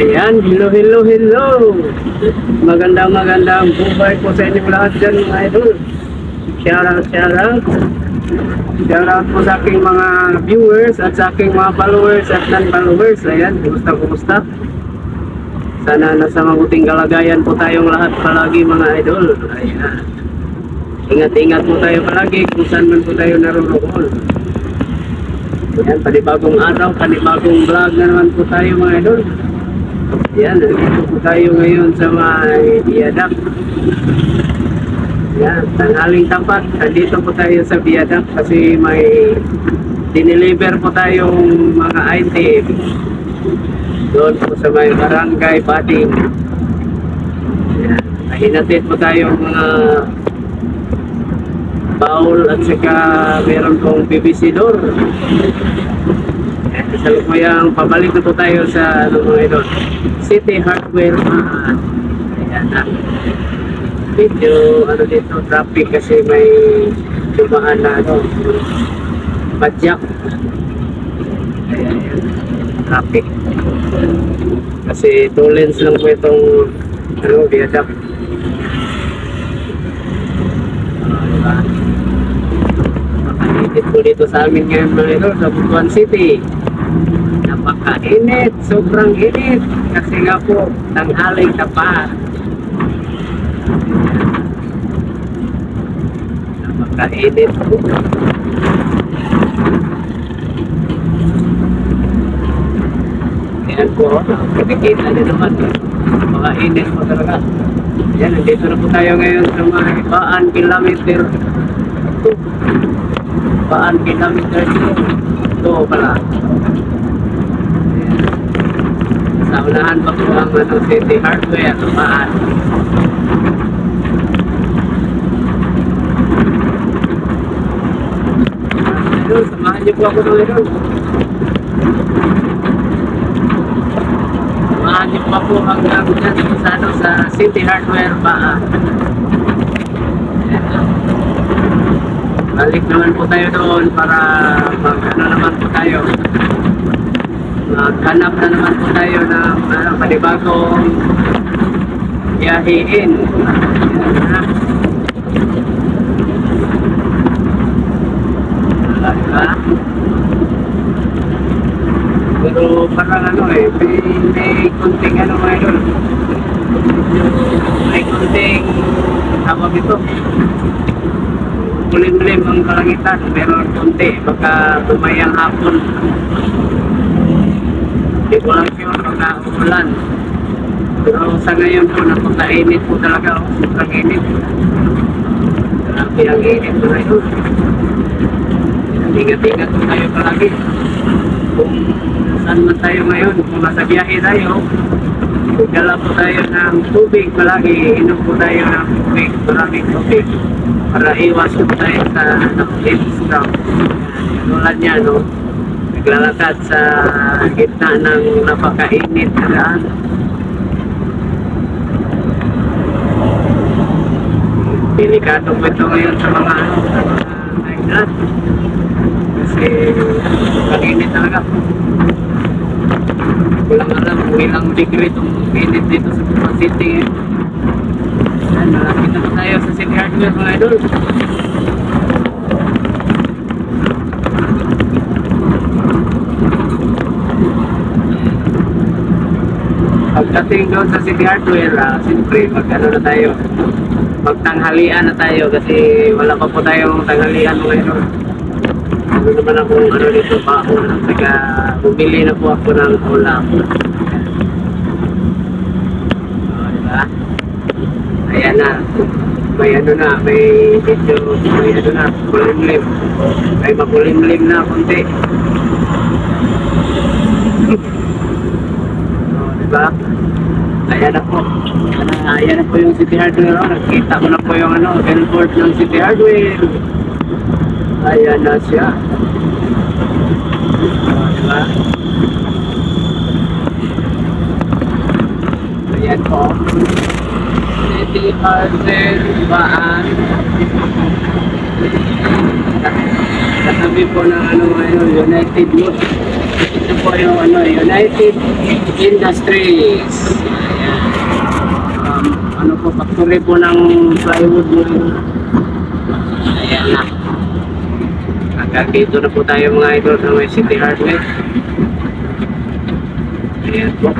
Ayan, hello, hello, hello. Magandang magandang buhay po sa inyong lahat dyan mga idol. Shout out, shout out. Shout out po sa aking mga viewers at sa aking mga followers at non-followers. Ayan, kumusta, kumusta? Sana nasa mabuting kalagayan po tayong lahat palagi mga idol. Ayan. Ingat-ingat po tayo palagi kung saan man po tayo naroon. Ayan, panibagong araw, panibagong vlog na naman po tayo mga idol. Ayan, nandito po tayo ngayon sa may biyadak. Ayan, tanghaling tapat. Nandito po tayo sa biyadak kasi may dineliver po tayong mga item. Doon po sa may barangay Bading. Ayan, hinatid po tayong mga bowl at saka meron pong BBC door. Eh, Salukuyang pabalik na po tayo sa ano. City Hardware Mart. Ayan na. Medyo ano dito traffic kasi may dumaan na ano padyak. Ayan. Traffic. Kasi two lanes lang po itong ano, viaduct. Ah, diba? Napakainit po dito sa amin ngayon mga idol sa Butuan City. Napakainit, sobrang init. Kasi nga po, tanghaling tapat. Napakainit po. Ayan po, nakikita niyo naman. Napakainit po talaga. Ayan, nandito na po tayo ngayon sa mga ibaan kilometer. Ibaan kilometer ito pala. Ayan. Sa unahan pa po ang ano, City Hardware, ibaan. Ayun, samahan niyo po ako doon. Ayun. Samahan niyo pa po hanggang dyan sa, ano, sa City Hardware Baan. Balik naman po tayo doon para mag ano naman Maghanap na naman po tayo ng ano, panibagong. Wala, diba? Pero parang ano eh, may, may konting ano ngayon. May konting tawag ito. Mulim-mulim ang kalangitan, pero konti, baka tumayang hapon. Hindi ko lang sure baka umulan. Pero sa ngayon po, napakainit po talaga. oh. Sobrang init. Grabe ang init po ngayon. Ingat-ingat po tayo palagi. Kung saan man tayo ngayon, kung nasa biyahe tayo, Dala po tayo ng tubig palagi, inom po tayo ng tubig, maraming tubig para iwas po tayo sa ano, heat stroke. Tulad niya, no? Naglalakad sa gitna ng napakainit na daan. Delikado po ito ngayon sa mga blood. Kasi kainit talaga. Walang alam kung ilang degree itong init dito sa Butuan City. Eh. Yan, malapit na tayo sa City Hardware mga idol. Pagdating doon sa City Hardware, ah, siyempre mag ano na tayo, magtanghalian na tayo kasi wala pa po tayong tanghalian mga idol. Ano naman ako ano dito pa ako, saka bumili na po ako ng ulam. Oh, diba? Ayan na. May ano na, may medyo, may ano na, kulimlim. May makulimlim na konti. diba? Ayan na po. Ah, ayan na po yung City Hardware. Oh. Nakita ko na po yung ano, billboard ng City Hardware. Ayan na siya. Oh, diba? Ayan po. City Hardware, Baan. Katabi po ng ano ngayon, United Mall. Ito po yung ano, United Industries. Um, ano po, factory po ng plywood ngayon. Ayan na. Hanggang dito na po tayo mga idol sa may City Hardware. Ayan po.